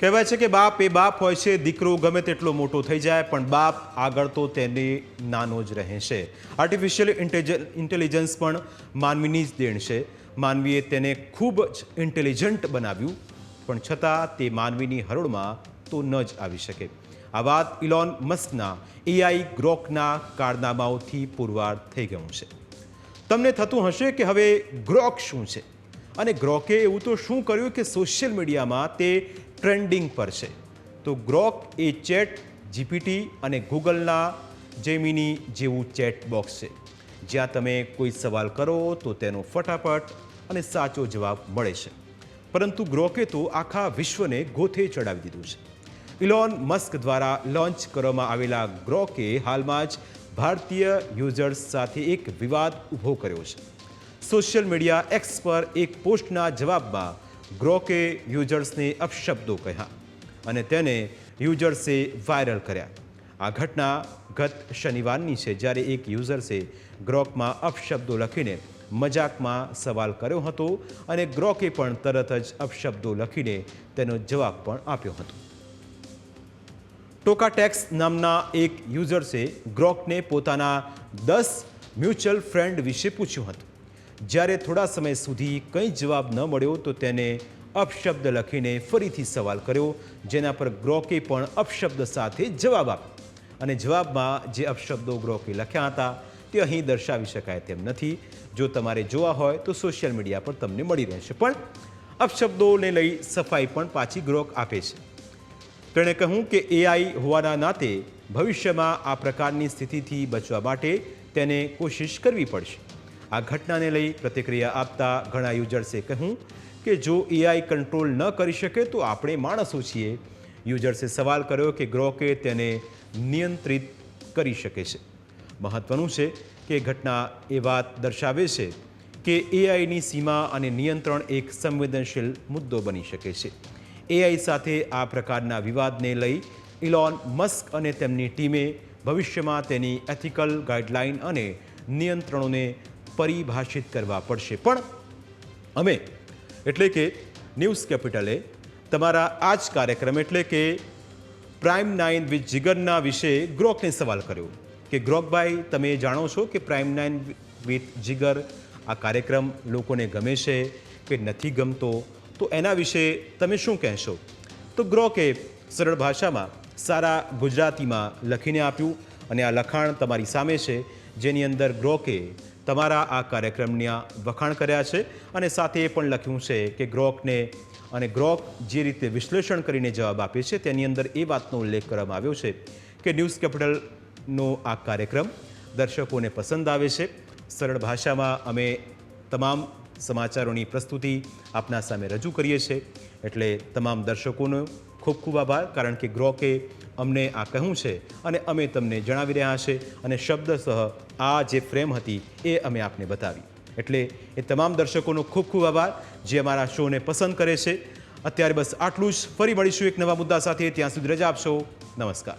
કહેવાય છે કે બાપ એ બાપ હોય છે, દીકરો ગમે તેટલો મોટો થઈ જાય, પણ બાપ આગળ તો તેને નાનો જ રહે છે આર્ટિફિશિયલ ઇન્ટેલિજન્સ પણ માનવીની જ દેણ છે. માનવીએ તેને ખૂબ જ ઇન્ટેલિજન્ટ બનાવ્યું, પણ છતાં તે માનવીની હરોળમાં તો ન જ આવી શકે. આ વાત ઇલોન મસ્કના એઆઈ ગ્રોકના કારનામાઓથી પુરવાર થઈ ગયું છે. તમને થતું હશે કે હવે ગ્રોક શું છે? અને ગ્રોકે એવું તો શું કર્યું કે સોશિયલ મીડિયામાં તે ટ્રેન્ડિંગ પર છે. તો ગ્રોક એ ચેટ જીપીટી અને ગૂગલના જેમિની જેવું ચેટ બોક્સ છે. જ્યાં તમે કોઈ સવાલ કરો તો તેનો ફટાફટ અને સાચો જવાબ મળે છે. પરંતુ ગ્રોકે તો આખા વિશ્વને ગોથે ચડાવી દીધું છે. ઇલોન મસ્ક દ્વારા લોન્ચ કરવામાં આવેલા ગ્રોકે હાલમાં જ ભારતીય યુઝર્સ સાથે એક વિવાદ ઊભો કર્યો છે. સોશિયલ મીડિયા એક્સ પર એક પોસ્ટના જવાબમાં ગ્રોકે યુઝર્સને અપશબ્દો કહ્યા અને તેને યુઝર્સે વાયરલ કર્યા. આ ઘટના ગત શનિવારની છે, જ્યારે એક યુઝર્સે ગ્રોકમાં અપશબ્દો લખીને મજાકમાં સવાલ કર્યો હતો અને ગ્રોકે પણ તરત જ અપશબ્દો લખીને તેનો જવાબ પણ આપ્યો હતો. ટોકાટેક્સ નામના એક યુઝર્સે ગ્રોકને પોતાના દસ મ્યુચ્યુઅલ ફ્રેન્ડ વિશે પૂછ્યું હતું. જ્યારે થોડા સમય સુધી કંઈ જવાબ ન મળ્યો તો તેને અપશબ્દ લખીને ફરીથી સવાલ કર્યો, જેના પર ગ્રોકે પણ અપશબ્દ સાથે જવાબ આપ્યો. અને જવાબમાં જે અપશબ્દો ગ્રોકે લખ્યા હતા, તે અહીં દર્શાવી શકાય તેમ નથી. જો તમારે જોવા હોય તો સોશિયલ મીડિયા પર તમને મળી રહેશે. પણ અપશબ્દોને લઈ સફાઈ પણ પાછી ગ્રોક આપે છે. તેણે કહ્યું કે એઆઈ હોવાના નાતે ભવિષ્યમાં આ પ્રકારની સ્થિતિથી બચવા માટે તેને કોશિશ કરવી પડશે. આ ઘટનાને લઈ પ્રતિક્રિયા આપતા ઘણા યુઝર્સે કહ્યું કે જો એઆઈ કંટ્રોલ ન કરી શકે તો આપણે માણસો છીએ. યુઝર્સે સવાલ કર્યો કે ગ્રોકે તેને નિયંત્રિત કરી શકે છે. મહત્વનું છે કે ઘટના એ વાત દર્શાવે છે કે એઆઈની સીમા અને નિયંત્રણ એક સંવેદનશીલ મુદ્દો બની શકે છે. એઆઈ સાથે આ પ્રકારના વિવાદને લઈ ઇલોન મસ્ક અને તેમની ટીમે ભવિષ્યમાં તેની એથિકલ ગાઈડલાઇન અને નિયંત્રણોને પરિભાષિત કરવા પડશે. પણ અમે એટલે કે ન્યૂઝ કેપિટલે તમારા આ જ કાર્યક્રમ એટલે કે પ્રાઇમ નાઇન વિથ જીગરના વિશે ગ્રોકને સવાલ કર્યો કે ગ્રોકભાઈ, તમે જાણો છો કે પ્રાઇમ નાઇન વિથ જીગર આ કાર્યક્રમ લોકોને ગમે છે કે નથી ગમતો? તો એના વિશે તમે શું કહેશો? તો ગ્રોકે સરળ ભાષામાં સારા ગુજરાતીમાં લખીને આપ્યું અને આ લખાણ તમારી સામે છે. જેની અંદર ગ્રોકે તમારા આ કાર્યક્રમના વખાણ કર્યા છે અને સાથે એ પણ લખ્યું છે કે ગ્રોકને અને ગ્રોક જે રીતે વિશ્લેષણ કરીને જવાબ આપે છે તેની અંદર એ વાતનો ઉલ્લેખ કરવામાં આવ્યો છે કે ન્યૂઝ કેપિટલનો આ કાર્યક્રમ દર્શકોને પસંદ આવે છે. સરળ ભાષામાં અમે તમામ સમાચારોની પ્રસ્તુતિ આપના સામે રજૂ કરીએ છીએ. એટલે તમામ દર્શકોનો ખૂબ ખૂબ આભાર, કારણ કે ગ્રોકે અમને આ કહ્યું છે અને અમે તમને જણાવી રહ્યા છે અને શબ્દસહ આ જે ફ્રેમ હતી એ અમે આપને બતાવી. એટલે એ તમામ દર્શકોનો ખૂબ ખૂબ આભાર, જે અમારા શોને પસંદ કરે છે. અત્યારે બસ આટલું જ. ફરી મળીશું એક નવા મુદ્દા સાથે. ત્યાં સુધી રજા આપશો. નમસ્કાર.